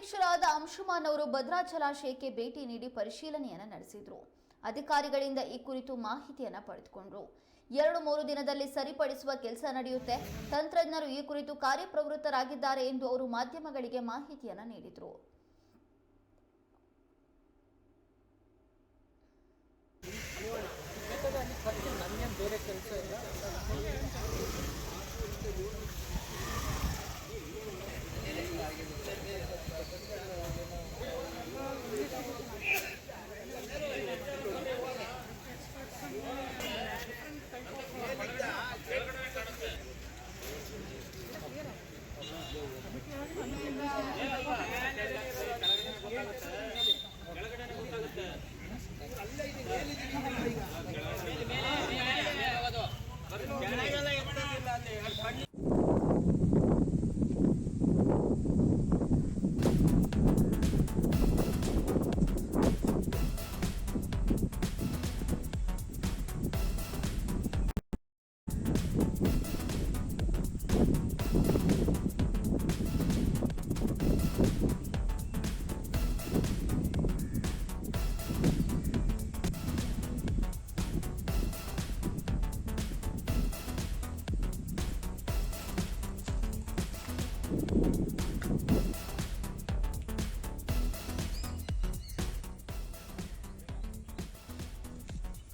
ನಗರಾಧ್ಯಕ್ಷರಾದ ಅಂಶುಮಾನ್ ಅವರು ಭದ್ರಾ ಜಲಾಶಯಕ್ಕೆ ಭೇಟಿ ನೀಡಿ ಪರಿಶೀಲನೆಯನ್ನು ನಡೆಸಿದ್ರು. ಅಧಿಕಾರಿಗಳಿಂದ ಈ ಕುರಿತು ಮಾಹಿತಿಯನ್ನ ಪಡೆದುಕೊಂಡರು. ಎರಡು ಮೂರು ದಿನದಲ್ಲಿ ಸರಿಪಡಿಸುವ ಕೆಲಸ ನಡೆಯುತ್ತೆ. ತಂತ್ರಜ್ಞರು ಈ ಕುರಿತು ಕಾರ್ಯಪ್ರವೃತ್ತರಾಗಿದ್ದಾರೆ ಎಂದು ಅವರು ಮಾಧ್ಯಮಗಳಿಗೆ ಮಾಹಿತಿಯನ್ನ ನೀಡಿದರು.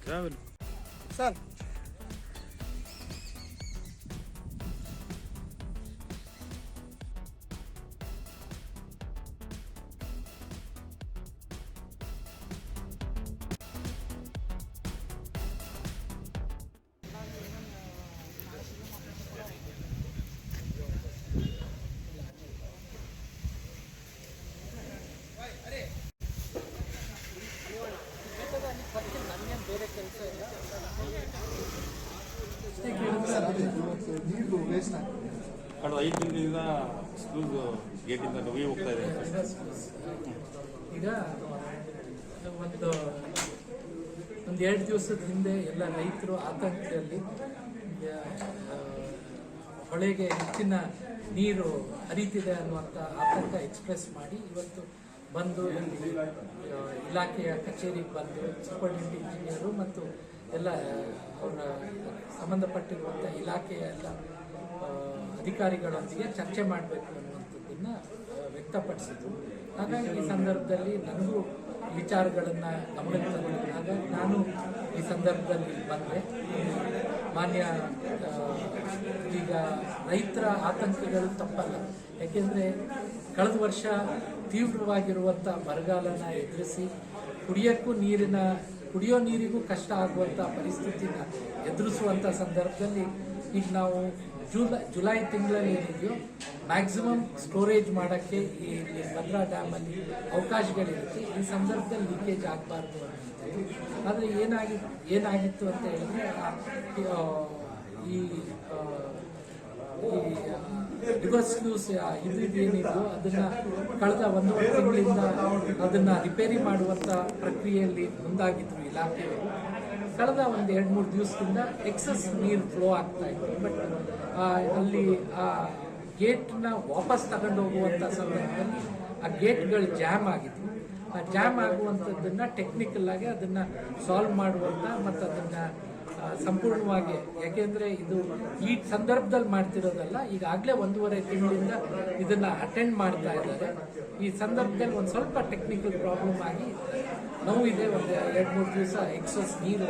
Travel. ಸರ್ ಕಳೆದ ಐದು ದಿನದಿಂದ ಸ್ಕೂಲ್ ಗೇಟಿಂದ ನುಗ್ಗಿ ಹೋಗ್ತಾ ಇದೆ. ಈಗ ಒಂದು ಒಂದು ಎರಡು ದಿವಸದ ಹಿಂದೆ ಎಲ್ಲ ರೈತರು ಆತಂಕದಲ್ಲಿ ಹೊಳೆಗೆ ಹೆಚ್ಚಿನ ನೀರು ಹರಿತಿದೆ ಅನ್ನುವಂಥ ಆತಂಕ ಎಕ್ಸ್ಪ್ರೆಸ್ ಮಾಡಿ ಇವತ್ತು ಬಂದು ಇಲ್ಲಿ ಇಲಾಖೆಯ ಕಚೇರಿಗೆ ಬಂದು ಸೂಪರಿಂಟೆಂಡೆಂಟ್ ಇಂಜಿನಿಯರು ಮತ್ತು ಎಲ್ಲ ಅವರ ಸಂಬಂಧಪಟ್ಟಿರುವಂಥ ಇಲಾಖೆಯ ಎಲ್ಲ ಅಧಿಕಾರಿಗಳೊಂದಿಗೆ ಚರ್ಚೆ ಮಾಡಬೇಕು ಅನ್ನುವಂಥದ್ದನ್ನು ವ್ಯಕ್ತಪಡಿಸಿದ್ರು. ಹಾಗಾಗಿ ಈ ಸಂದರ್ಭದಲ್ಲಿ ನನಗೂ ವಿಚಾರಗಳನ್ನು ಗಮನಕ್ಕೆ ನಾನು ಈ ಸಂದರ್ಭದಲ್ಲಿ ಬಂದೆ. ಮಾನ್ಯ ಈಗ ರೈತರ ಆತಂಕಗಳು ತಪ್ಪಲ್ಲ. ಯಾಕೆಂದರೆ ಕಳೆದ ವರ್ಷ ತೀವ್ರವಾಗಿರುವಂಥ ಬರಗಾಲನ ಎದುರಿಸಿ ಕುಡಿಯೋಕ್ಕೂ ನೀರಿನ, ಕುಡಿಯೋ ನೀರಿಗೂ ಕಷ್ಟ ಆಗುವಂಥ ಪರಿಸ್ಥಿತಿನ ಎದುರಿಸುವಂಥ ಸಂದರ್ಭದಲ್ಲಿ ಈಗ ನಾವು ಜುಲೈ ಜುಲೈ ತಿಂಗಳಲ್ಲಿ ಏನಿದೆಯೋ ಮ್ಯಾಕ್ಸಿಮಮ್ ಸ್ಟೋರೇಜ್ ಮಾಡೋಕ್ಕೆ ಈ ಭದ್ರಾ ಡ್ಯಾಮಲ್ಲಿ ಅವಕಾಶಗಳಿರುತ್ತೆ. ಈ ಸಂದರ್ಭದಲ್ಲಿ ಲೀಕೇಜ್ ಆಗಬಾರ್ದು ಅಂತ ಆದರೆ ಏನಾಗಿ, ಏನಾಗಿತ್ತು ಅಂತ ಹೇಳಿದ್ರೆ ಈ ರಿವರ್ಸ್ ಸ್ಲೂಸ್ ಇದು ಏನಿದ್ರು ಅದನ್ನ ಕಳೆದ ಒಂದು ತಿಂಗಳಿಂದ ಅದನ್ನ ರಿಪೇರಿ ಮಾಡುವಂತ ಪ್ರಕ್ರಿಯೆಯಲ್ಲಿ ಮುಂದಾಗಿದ್ರು ಇಲಾಖೆಯವರು. ಕಳೆದ ಒಂದು ಎರಡು ಮೂರು ದಿವಸದಿಂದ ಎಕ್ಸಸ್ ನೀರು ಫ್ಲೋ ಆಗ್ತಾ ಇತ್ತು. ಬಟ್ ಅಲ್ಲಿ, ಆ ಗೇಟ್ನ ವಾಪಸ್ ತಗೊಂಡು ಹೋಗುವಂಥ ಸಂದರ್ಭದಲ್ಲಿ ಆ ಗೇಟ್ಗಳು ಜಾಮ್ ಆಗಿತ್ತು ಆ ಜಾಮ್ ಆಗುವಂಥದ್ದನ್ನು ಟೆಕ್ನಿಕಲ್ ಆಗಿ ಅದನ್ನು ಸಾಲ್ವ್ ಮಾಡುವಂಥ ಮತ್ತು ಅದನ್ನ ಸಂಪೂರ್ಣವಾಗಿ, ಯಾಕೆಂದ್ರೆ ಇದು ಈ ಸಂದರ್ಭದಲ್ಲಿ ಮಾಡ್ತಿರೋದಲ್ಲ, ಈಗಾಗಲೇ ಒಂದೂವರೆ ತಿಂಗಳಿಂದ ಇದನ್ನ ಅಟೆಂಡ್ ಮಾಡ್ತಾ ಇದ್ದಾರೆ. ಈ ಸಂದರ್ಭದಲ್ಲಿ ಒಂದು ಸ್ವಲ್ಪ ಟೆಕ್ನಿಕಲ್ ಪ್ರಾಬ್ಲಮ್ ಆಗಿ ನೋವಿದೆ ಒಂದು ಎರಡು ಮೂರು ದಿವಸ ಎಕ್ಸಸ್ ನೀರು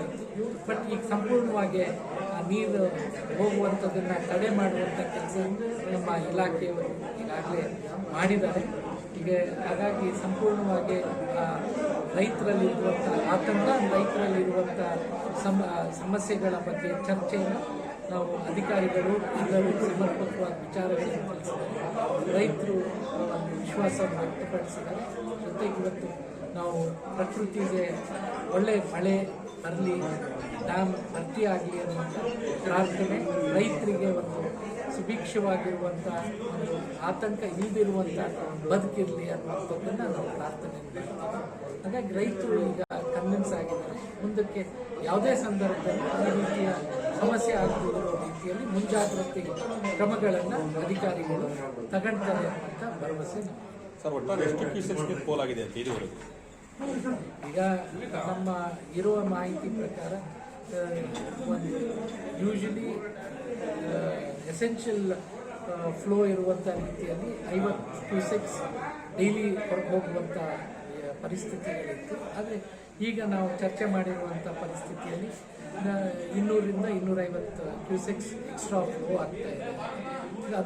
ಬಟ್ ಈಗ ಸಂಪೂರ್ಣವಾಗಿ ಆ ನೀರು ಹೋಗುವಂಥದ್ದನ್ನು ತಡೆ ಮಾಡುವಂಥ ಕೆಲಸ ನಮ್ಮ ಇಲಾಖೆಯವರು ಈಗಾಗಲೇ ಮಾಡಿದ್ದಾರೆ. ಈಗ ಹಾಗಾಗಿ ಸಂಪೂರ್ಣವಾಗಿ ರೈತರಲ್ಲಿರುವಂಥ ಆತಂಕ ರೈತರಲ್ಲಿರುವಂಥ ಸಮ ಸಮಸ್ಯೆಗಳ ಬಗ್ಗೆ ಚರ್ಚೆಯನ್ನು ನಾವು ಅಧಿಕಾರಿಗಳು ಎಲ್ಲರೂ ಸಮರ್ಪಕವಾದ ವಿಚಾರಗಳನ್ನು ತಿಳಿಸಿದ್ದಾರೆ. ರೈತರು ಒಂದು ವಿಶ್ವಾಸವನ್ನು ವ್ಯಕ್ತಪಡಿಸಿದ್ದಾರೆ. ಜೊತೆಗೆ ಇವತ್ತು ನಾವು ಪ್ರಕೃತಿಗೆ ಒಳ್ಳೆ ಮಳೆ ಬರಲಿ, ಡ್ಯಾಮ್ ಭರ್ತಿಯಾಗಲಿ ಅನ್ನುವಂಥ ಪ್ರಾರ್ಥನೆ ರೈತರಿಗೆ ಒಂದು ಸುಭಿಕ್ಷವಾಗಿರುವಂಥ ಒಂದು ಆತಂಕ ಇಲ್ಲದಿರುವಂಥ ಬದುಕಿರಲಿ ಅನ್ನುವಂಥದ್ದನ್ನು ನಾವು ಪ್ರಾರ್ಥನೆ ಮಾಡ್ತೀವಿ. ಹಾಗಾಗಿ ರೈತರು ಈಗ ಕನ್ವಿನ್ಸ್ ಆಗಿದ್ದಾರೆ. ಮುಂದಕ್ಕೆ ಯಾವುದೇ ಸಂದರ್ಭದಲ್ಲಿ ಈ ರೀತಿಯ ಸಮಸ್ಯೆ ಆಗದಿರೋ ರೀತಿಯಲ್ಲಿ ಮುಂಜಾಗ್ರತೆ ಕ್ರಮಗಳನ್ನು ಅಧಿಕಾರಿಗಳು ತಗೊಳ್ತಾರೆ ಅಂತ ಭರವಸೆ ಸರ್ ಒಟ್ಟಾರೆ ಎಷ್ಟು ಪೋಲ್ ಆಗಿದೆ ಅಂತ ಇದುವರೆಗೂ ಈಗ ನಮ್ಮ ಇರುವ ಮಾಹಿತಿ ಪ್ರಕಾರ ಒಂದು ಯೂಶಲಿ ಎಸೆನ್ಷಿಯಲ್ ಫ್ಲೋ ಇರುವಂಥ ರೀತಿಯಲ್ಲಿ ಐವತ್ತು ಸೆಕ್ಸ್ ಡೈಲಿ ಹೊರಗೆ ಹೋಗುವಂಥ ಪರಿಸ್ಥಿತಿಗಳಿತ್ತು ಆದರೆ ಈಗ ನಾವು ಚರ್ಚೆ ಮಾಡಿರುವಂಥ ಪರಿಸ್ಥಿತಿಯಲ್ಲಿ ಇನ್ನೂರಿಂದ ಇನ್ನೂರೈವತ್ತು ಕ್ಯೂಸೆಕ್ಸ್ ಎಕ್ಸ್ಟ್ರಾ ಫ್ಲೋ ಆಗ್ತಾ ಇದೆ. ಅದನ್ನು